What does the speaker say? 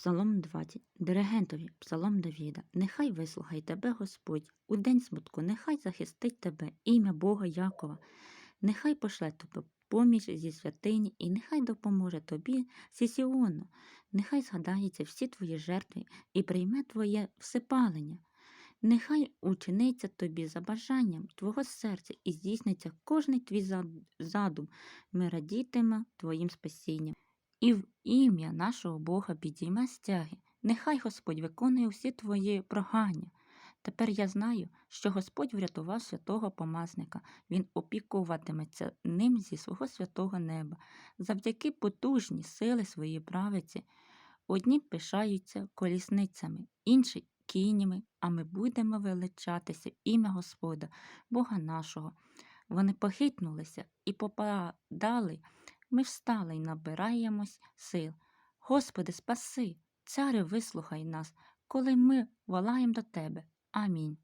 Псалом 20. Диригентові, Псалом Давіда. Нехай вислухає тебе Господь, у день смутку, нехай захистить тебе ім'я Бога Якова, нехай пошле тобі поміч зі святині, і нехай допоможе тобі зі нехай згадається всі твої жертви і прийме твоє всепалення. Нехай учиниться тобі за бажанням твого серця і здійсниться кожний твій задум. Ми радітиме твоїм спасінням. І в ім'я нашого Бога підійме стяги. Нехай Господь виконує всі твої прохання. Тепер я знаю, що Господь врятував святого помазника. Він опікуватиметься ним зі свого святого неба. Завдяки потужній сили своєї правиці. Одні пишаються колісницями, інші кінями, а ми будемо величатися ім'я Господа, Бога нашого. Вони похитнулися і попадали. Ми встали й набираємось сил. Господи, спаси, царю, вислухай нас, коли ми волаємо до Тебе. Амінь.